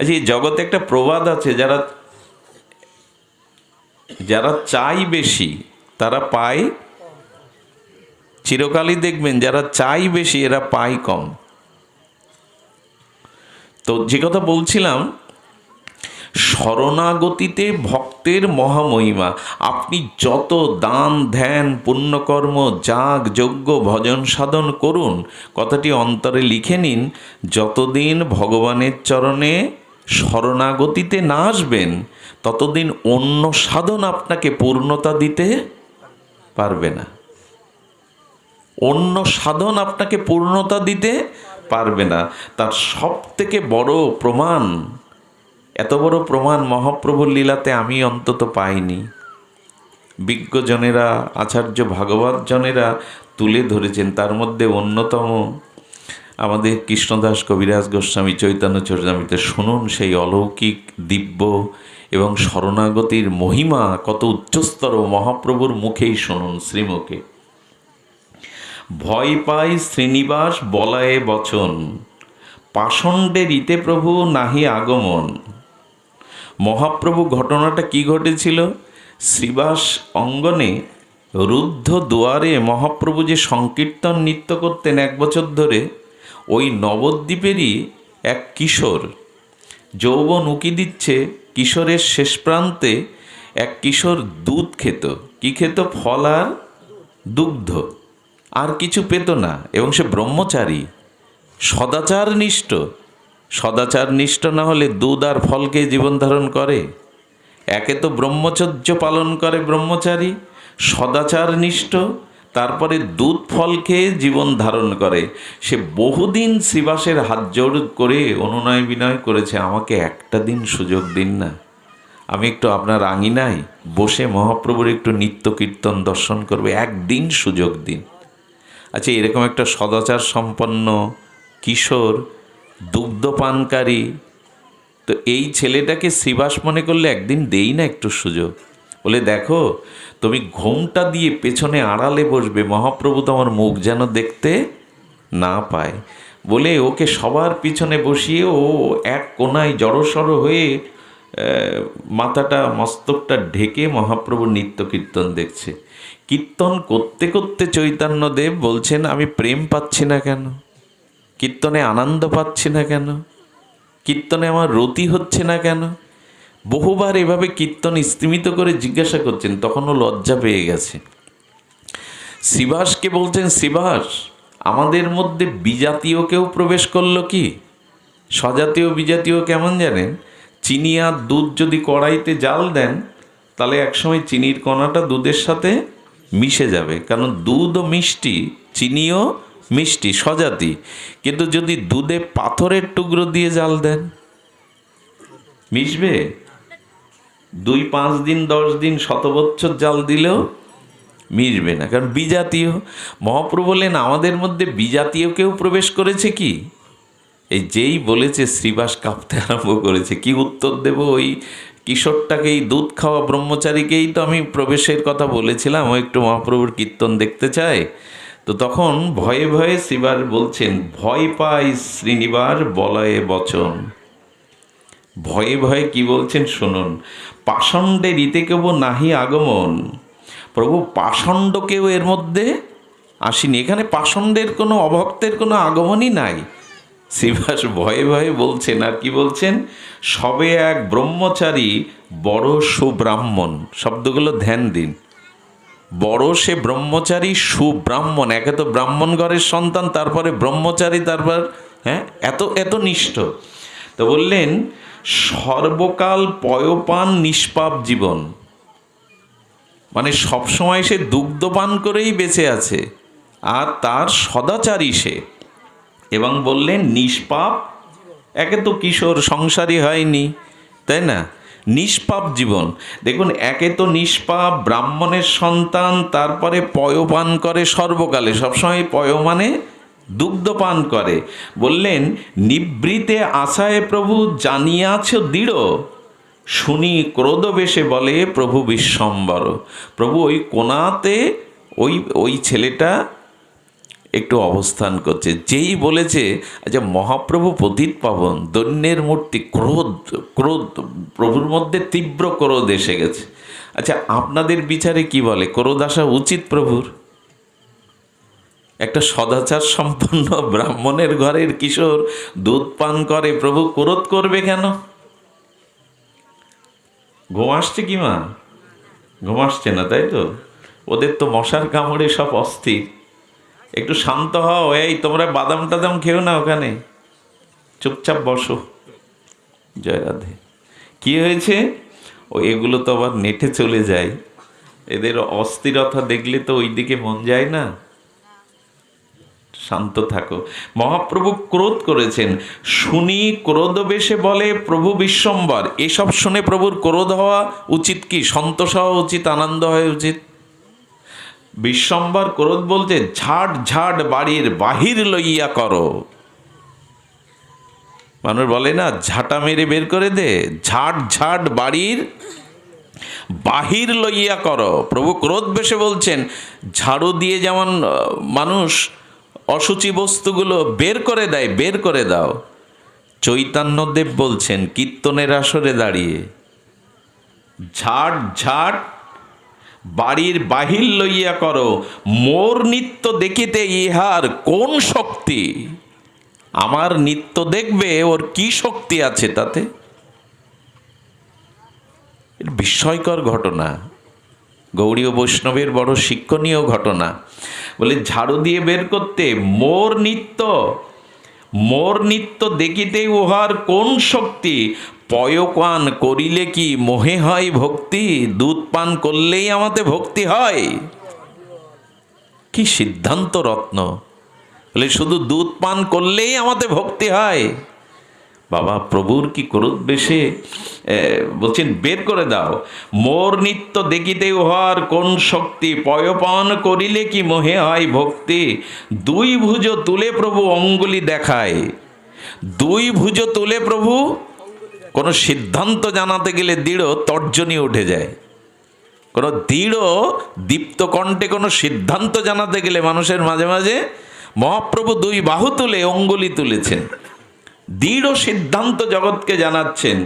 আচ্ছা এই জগতে একটা প্রবাদ আছে, যারা যারা চাই বেশি, তারা পায় চিরকালই দেখবেন, যারা চাই বেশি, এরা পায় কম। তো যে কথা বলছিলাম, শরণাগতিতে ভক্তের মহামহিমা, আপনি যত দান, ধ্যান, পুণ্যকর্ম, যাগ, যজ্ঞ, ভজন সাধন করুন, কথাটি অন্তরে লিখে নিন, যতদিন ভগবানের চরণে শরণাগতিতে না আসবেন, ততদিন অন্য সাধন আপনাকে পূর্ণতা দিতে পারবে না। অন্য সাধন আপনাকে পূর্ণতা দিতে পারবে না। তার সব থেকে বড় প্রমাণ, এত বড় প্রমাণ মহাপ্রভুর লীলাতে আমি অন্তত পাইনি। বিজ্ঞজনেরা আচার্য ভাগবত জনেরা তুলে ধরেছেন, তার মধ্যে অন্যতম আমাদের কৃষ্ণদাস কবিরাজ গোস্বামী চৈতন্য চরিতামিতে শুনুন সেই অলৌকিক দিব্য এবং শরণাগতির মহিমা, কত উচ্চস্তর মহাপ্রভুর মুখেই শুনুন শ্রীমুখে। ভয় পাই শ্রীনিবাস বলায়ে বচন, পাষণ্ডে রীতে প্রভু নাহি আগমন। মহাপ্রভু ঘটনাটা কি ঘটেছিল? শ্রীবাস অঙ্গনে রুদ্ধ দুয়ারে মহাপ্রভু যে সংকীর্তন নৃত্য করতেন এক বছর ধরে ওই নবদ্বীপেরই এক কিশোর। যৌবন উকি দিচ্ছে কিশোরের শেষ প্রান্তে এক কিশোর দুধ খেত। কি খেত? ফল আর দুগ্ধ। আর কিছু পেত না এবং সে ব্রহ্মচারী। সদাচার নিষ্ঠ সদাচার নিষ্ঠ না হলে দুধ আর ফলকে জীবন ধারণ করে? একে তো ব্রহ্মচর্য পালন করে ব্রহ্মচারী। সদাচার নিষ্ঠ তারপরে দুধ ফল খেয়ে জীবন ধারণ করে। সে বহুদিন শ্রীবাসের হাত জোড় করে অনুনয় বিনয় করেছে, আমাকে একটা দিন সুযোগ দিন না। আমি একটু আপনার আঙিনায় বসে মহাপ্রভুর একটু নিত্য কীর্তন দর্শন করবে, একদিন সুযোগ দিন। আচ্ছা এরকম একটা সদাচার সম্পন্ন কিশোর, দুগ্ধপানকারী, তো এই ছেলেটাকে শ্রীবাস মনে করলে একদিন দেই না একটু সুযোগ। বলে, দেখো তুমি ঘুমটা দিয়ে পেছনে আড়ালে বসবে, মহাপ্রভু তোমার মুখ যেন দেখতে না পায়। বলে ওকে সবার পিছনে বসিয়ে ও এক কোনায় জড়সড় হয়ে মাথাটা, মস্তকটা ঢেকে মহাপ্রভু নিত্য কীর্তন দেখছে। কীর্তন করতে করতে চৈতন্যদেব বলছেন, আমি প্রেম পাচ্ছি না কেন? কীর্তনে আনন্দ পাচ্ছি না কেন? কীর্তনে আমার রতি হচ্ছে না কেন? বহুবার এভাবে কীর্তন স্তিমিত করে জিজ্ঞাসা করছেন, তখনও লজ্জা পেয়ে গেছে। শিবাসকে বলছেন শ্রীবাস আমাদের মধ্যে বিজাতীয় কেউ প্রবেশ করল কি? স্বজাতীয় বিজাতীয় কেমন জানেন? চিনি আর দুধ যদি কড়াইতে জাল দেন, তাহলে একসময় চিনির কণাটা দুধের সাথে মিশে যাবে। কারণ দুধ ও মিষ্টি, চিনিও মিষ্টি, স্বজাতি। কিন্তু যদি দুধে পাথরের টুকরো দিয়ে জাল দেন, মিশবে? দুই পাঁচ দিন, দশ দিন শত বছর জাল দিলেও মিশবে না। কারণ বিজাতীয় মহাপ্রভু বলেন, আমাদের মধ্যে বিজাতীয় কেউ প্রবেশ করেছে কি? এই যেই বলেছে, শ্রীবাস কাঁপতে আরম্ভ করেছে। কি উত্তর দেব? ওই কিশোরটাকেই, দুধ খাওয়া ব্রহ্মচারীকেই তো আমি প্রবেশের কথা বলেছিলাম। ও একটু মহাপ্রভুর কীর্তন দেখতে চায়। তো তখন ভয়ে ভয়ে শ্রীবার বলছেন, ভয় পাই শ্রীনিবার বলয়ে বচন। ভয়ে ভয়ে কি বলছেন শুনুন, পাষণ্ডে রীতে কেব নাহি আগমন। প্রভু পাষণ্ডকেও এর মধ্যে আসেনি। এখানে পাষণ্ডের কোনো, অভক্তের কোনো আগমনই নাই। শ্রীবাস ভয়ে ভয়ে বলছেন, আর কি বলছেন? সবে এক ব্রহ্মচারী বড় সুব্রাহ্মণ। শব্দগুলো ধ্যান দিন। বড় সে ব্রহ্মচারী, সুব্রাহ্মণ। একে তো ব্রাহ্মণ ঘরের সন্তান, তারপরে ব্রহ্মচারী, তারপর হ্যাঁ এত এত নিষ্ঠ। তো বললেন সর্বকাল পয়পান নিষ্পাপ জীবন। মানে সবসময় সে দুগ্ধপান করেই বেঁচে আছে, আর তার সদাচারী সে। এবং বললেন, নিষ্পাপ? একে তো কিশোর, সংসারী হয়নি, তাই না? নিষ্পাপ জীবন। দেখুন, একে তো নিষ্পাপ, ব্রাহ্মণের সন্তান, তারপরে পয়পান করে সর্বকালে। সবসময় পয় মানে দুগ্ধপান করে। বললেন, নিবৃতে আশায় প্রভু জানিয়াছ দৃঢ়। শুনি ক্রোধবেশে বলে, প্রভু বিশ্বম্বর, প্রভু ওই কোনাতে ওই ওই ছেলেটা একটু অবস্থান করছে। যেই বলেছে আচ্ছা মহাপ্রভু পতিত পাবন, দৈন্যের মূর্তি ক্রোধ ক্রোধ, প্রভুর মধ্যে তীব্র ক্রোধ এসে গেছে। আচ্ছা আপনাদের বিচারে কি বলে? ক্রোধ আসা উচিত প্রভুর? একটা সদাচার সম্পন্ন ব্রাহ্মণের ঘরের কিশোর দুধ পান করে, প্রভু ক্রোধ করবে কেন? ঘুম আসছে কি মা? ঘুম আসছে না, তাই তো? ওদের তো মশার কামড়ে সব অস্থির। একটু শান্ত হও, এই তোমরা বাদাম টাদাম খেও না ওখানে। চুপচাপ বসো। জয় রাধে। কি হয়েছে? ও, এগুলো তো আবার নেটে চলে যায়। এদের অস্থিরতা দেখলে তো ওই দিকে মন যায় না। শান্ত থাকো। মহাপ্রভু ক্রোধ করেছেন। শুনি ক্রোধ বেশে বলে, প্রভু বিশ্বম্বর, এসব শুনে প্রভুর ক্রোধ হওয়া উচিত কি? সন্তোষ হওয়া উচিত? আনন্দ হওয়া উচিত? বিশ্বম্বর ক্রোধ বলতে, ঝাড় ঝাড় বাড়ির বাহির লইয়া করো। মানুষ বলে, না, ঝাঁটা মেরে বের করে দে। ঝাড় ঝাড় বাড়ির বাহির লইয়া করো। প্রভু ক্রোধ বেশে বলছেন, ঝাড়ু দিয়ে যেমন মানুষ অসুচি বস্তুগুলো বের করে দেয়, বের করে দাও। চৈতন্যদেব বলছেন, কীর্তনের আসরে দাঁড়িয়ে। ঝাট ঝাট বাড়ির বাহির লইয়া করো। মোর নিত্য দেখিতে ইহার কোন শক্তি? আমার নিত্য দেখবে ওর কি শক্তি আছে তাতে? বিস্ময়কর ঘটনা। গৌড়ীয় বৈষ্ণবের বড় শিক্ষণীয় ঘটনা। বলে, ঝাড়ু দিয়ে বের করতে মোর নিত্য মোর নিত্য দেখিতে উহার কোন শক্তি? পয়পান করিলে কি মোহে হয় ভক্তি? দুধ পান করলেই আমাদের ভক্তি হয়? কি সিদ্ধান্ত রত্ন। বলে, শুধু দুধ পান করলেই আমাদের ভক্তি হয়। বাবা, প্রভুর কি ক্রোধ বেশে বলছেন, বের করে দাও। মোর নিত্য দেখিতে উহার কোন শক্তি? পয়পান করিলে কি মোহে হয় ভক্তি? দুই ভুজ তুলে প্রভু অঙ্গুলি দেখায়। দুই ভুজ তুলে প্রভু, কোনো সিদ্ধান্ত জানাতে গেলে দৃঢ় তর্জনী উঠে যায়। কোনো দৃঢ়, দীপ্ত কণ্ঠে কোনো সিদ্ধান্ত জানাতে গেলে মানুষের মাঝে মাঝে মহাপ্রভু দুই বাহু তুলে অঙ্গুলি তুলেছেন। দৃঢ় সিদ্ধান্ত জগৎকে জানাচ্ছেন।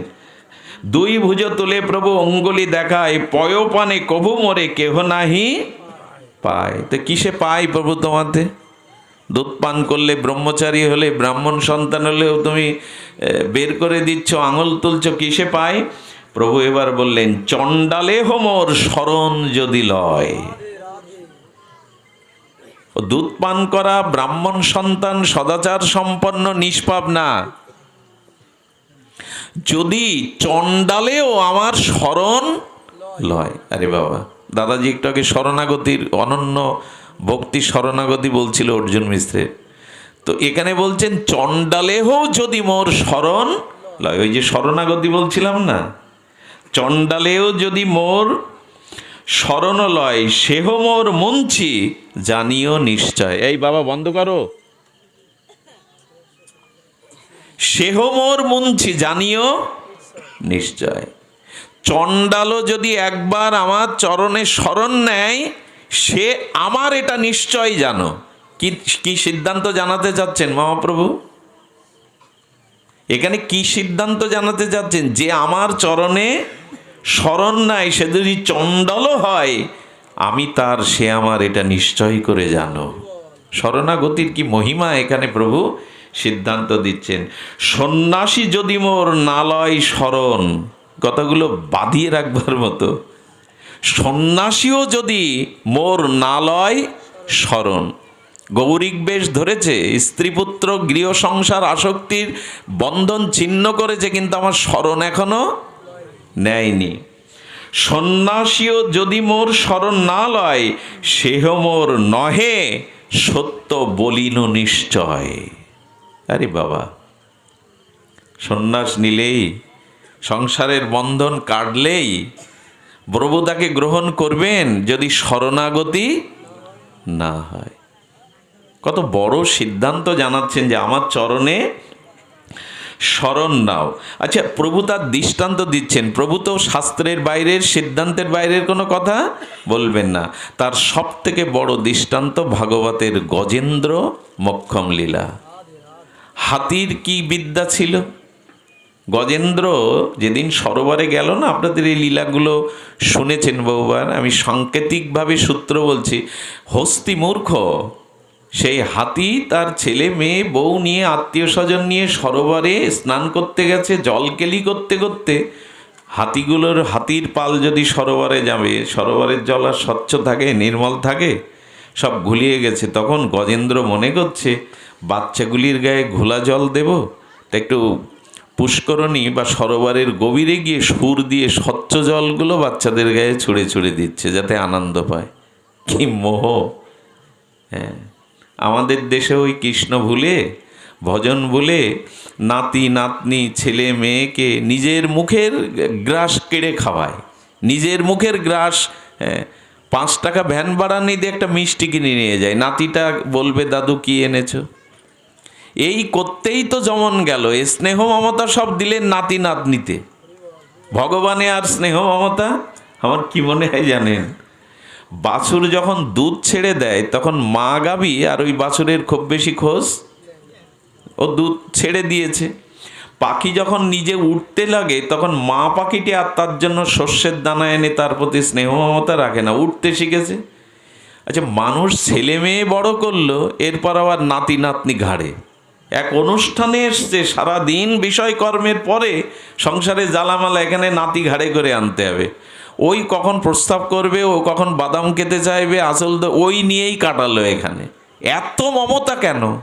দুই ভুজ তুলে প্রভু অঙ্গুলি দেখায় পয়পানে কভু মরে কেহ নাহি পায়। তো কিসে পায় প্রভু তোমাদের দুধ পান করলে ব্রহ্মচারী হলে, ব্রাহ্মণ সন্তান হলেও তুমি বের করে দিচ্ছ, আঙুল তুলছ, কিসে পায়? প্রভু এবার বললেন চণ্ডালে হোমর স্মরণ যদি লয়। দুধ পান করা ব্রাহ্মণ সন্তান সদাচার সম্পন্ন নিষ্পাপ না। যদি চণ্ডালেও আমার স্মরণ লয়। আরে বাবা, দাদাজি একটু আগে শরণাগতির, অনন্য ভক্তি শরণাগতি বলছিল অর্জুন মিশ্রের তো এখানে বলছেন চণ্ডালেহ যদি মোর স্মরণ লয়। ওই যে শরণাগতি বলছিলাম না, চণ্ডালেও যদি মোর স্মরণ লয় সেহ মোর মুঞ্চি, জানিও নিশ্চয়। এই বাবা, বন্ধ করো। সেহ মোর মুঞ্চি, জানিও নিশ্চয়। চণ্ডালও যদি একবার আমার চরণে স্মরণ নেয়, সে আমার এটা নিশ্চয় জানো। কি কি সিদ্ধান্ত জানাতে চাচ্ছেন মহাপ্রভু? এখানে কি সিদ্ধান্ত জানাতে চাচ্ছেন? যে আমার চরণে স্মরণ নাই, সে যদি চণ্ডালও হয়, আমি তার, সে আমার এটা নিশ্চয় করে জানো। শরণাগতির কি মহিমা এখানে প্রভু? সিদ্ধান্ত দিচ্ছেন। সন্ন্যাসী যদি মোর নালয় স্মরণ, কথাগুলো বাঁধিয়ে রাখবার মতো। সন্ন্যাসীও যদি মোর নালয় স্মরণ, গৌরিক বেশ ধরেছে, স্ত্রীপুত্র গৃহ সংসার আসক্তির বন্ধন ছিন্ন করেছে, কিন্তু আমার স্মরণ এখনও নেয়নি। সন্ন্যাসীও যদি মোর স্মরণ না লয়, সেহ মোর নহে, সত্য বলিন নিশ্চয়। আরে বাবা, সন্ন্যাস নিলেই, সংসারের বন্ধন কাটলেই, প্রভু গ্রহণ করবেন যদি শরণাগতি না হয়। কত বড় সিদ্ধান্ত জানাচ্ছেন যে আমার চরণে স্মরণ নাও। আচ্ছা প্রভু তার দৃষ্টান্ত দিচ্ছেন। প্রভু তো শাস্ত্রের বাইরের, সিদ্ধান্তের বাইরের কোনো কথা বলবেন না। তার সব থেকে বড় দৃষ্টান্ত ভাগবতের গজেন্দ্র মক্ষম লীলা। হাতির কি বিদ্যা ছিল? গজেন্দ্র যেদিন সরোবরে গেল না, আপনাদের এই লীলাগুলো শুনেছেন বহুবার, আমি সাংকেতিকভাবে সূত্র বলছি, হস্তি মূর্খ সেই হাতি তার ছেলে মেয়ে, বউ নিয়ে আত্মীয় স্বজন নিয়ে সরোবরে স্নান করতে গেছে, জলকেলি করতে করতে। হাতিগুলোর হাতির পাল যদি সরোবরে যাবে, সরোবরের জল আর স্বচ্ছ থাকে, নির্মল থাকে, সব ঘুলিয়ে গেছে। তখন গজেন্দ্র মনে করছে, বাচ্চাগুলির গায়ে ঘোলা জল দেব? তা একটু পুষ্করণী বা সরোবরের গভীরে গিয়ে সুর দিয়ে স্বচ্ছ জলগুলো বাচ্চাদের গায়ে ছুঁড়ে ছুঁড়ে দিচ্ছে, যাতে আনন্দ পায়। কি মোহ! হ্যাঁ। আমাদের দেশে ওই কৃষ্ণ ভুলে ভজন ভুলে নাতি নাতনি ছেলে মেয়েকে নিজের মুখের গ্রাস কেড়ে খাওয়ায়। নিজের মুখের গ্রাস হ্যাঁ, পাঁচ টাকা ভ্যান ভাড়া নিয়ে একটা মিষ্টি কিনে নিয়ে যায়। নাতিটা বলবে দাদু কি এনেছো? এই করতেই তো যেমন গেল। স্নেহ মমতা সব দিলেন নাতি নাতনিতে। ভগবানে আর স্নেহ মমতা? আমার কি মনে হয় জানেন? বাছুর যখন দুধ ছেড়ে দেয়, তখন মা গাবি আর ওই বাছুরের খুব বেশি খোঁজ? ও দুধ ছেড়ে দিয়েছে। পাখি যখন নিজে উঠতে লাগে, তখন মা পাখিটি আর তার জন্য শস্যের দানা এনে তার প্রতি স্নেহ মমতা রাখে না। উঠতে শিখেছে? আচ্ছা মানুষ ছেলে মেয়ে বড় করল, এরপর আবার নাতি নাতনি ঘাড়ে। এক অনুষ্ঠানে এসছে, সারাদিন বিষয়কর্মের পরে সংসারে জ্বালামালা এখানে নাতি ঘাড়ে করে আনতে হবে। ওই কখন প্রস্তাব করবে, ও কখন বাদাম খেতে চাইবে, আসল তো ওই নিয়েই কাটালো এখানে। এত মমতা কেন?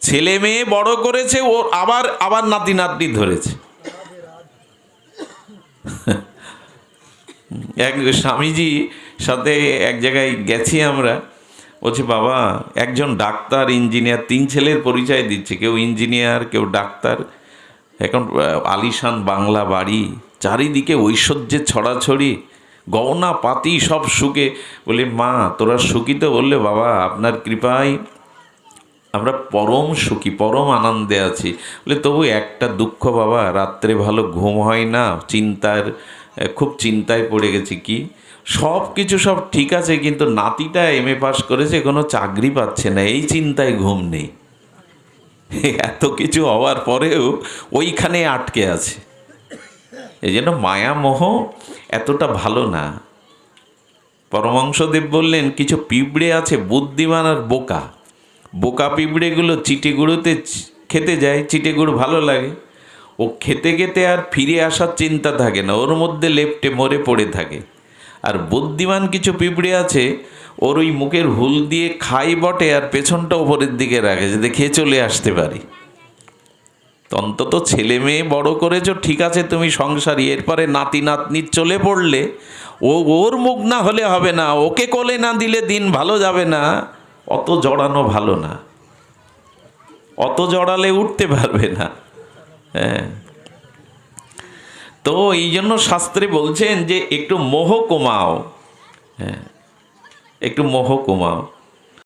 ছেলে মেয়ে বড় করেছে, ও আবার আবার নাতি নাতনি ধরেছে। এক স্বামীজি সাথে এক জায়গায় গেছি আমরা। বলছি, বাবা, একজন ডাক্তার, ইঞ্জিনিয়ার, তিন ছেলের পরিচয় দিচ্ছে। কেউ ইঞ্জিনিয়ার, কেউ ডাক্তার। এখন আলিশান বাংলা বাড়ি। চারিদিকে ঐশ্বর্যের ছড়াছড়ি গহনা পাতি সব সুখে বলি, মা, তোরা সুখী তো? বললে, বাবা, আপনার কৃপায় আমরা পরম সুখী, পরম আনন্দে আছি। বলে, তবু একটা দুঃখ বাবা, রাত্রে ভালো ঘুম হয় না, চিন্তার খুব চিন্তায় পড়ে গেছি, কি? সব কিছু সব ঠিক আছে, কিন্তু নাতিটা এম এ পাস করেছে, কোনো চাকরি পাচ্ছে না, এই চিন্তায় ঘুম নেই। এত কিছু হওয়ার পরেও ওইখানে আটকে আছে। এই জন্য মায়ামোহ এতটা ভালো না। পরমাংশদেব বললেন, কিছু পিঁপড়ে আছে বুদ্ধিমান আর বোকা। বোকা পিঁপড়েগুলো চিটে গুঁড়োতে খেতে যায় চিটে গুঁড়ো ভালো লাগে। ও খেতে খেতে আর ফিরে আসার চিন্তা থাকে না, ওর মধ্যে লেপটে মরে পড়ে থাকে। আর বুদ্ধিমান কিছু পিঁপড়ে আছে, ওর ওই মুখের হুল দিয়ে খাই বটে আর পেছনটা ওপরের দিকে রাখে, যাতে খেয়ে চলে আসতে পারি। অন্তত ছেলে মেয়ে বড় করেছ, ঠিক আছে, তুমি সংসারী। এরপরে নাতি নাতনির চলে পড়লে, ও, ওর মুখ না হলে হবে না, ওকে কোলে না দিলে দিন ভালো যাবে না। অত জড়ানো ভালো না। অত জড়ালে উঠতে পারবে না। হ্যাঁ। তো এই জন্য শাস্ত্রে বলছেন যে একটু মোহ কমাও। হ্যাঁ। একটু মোহ কমাও।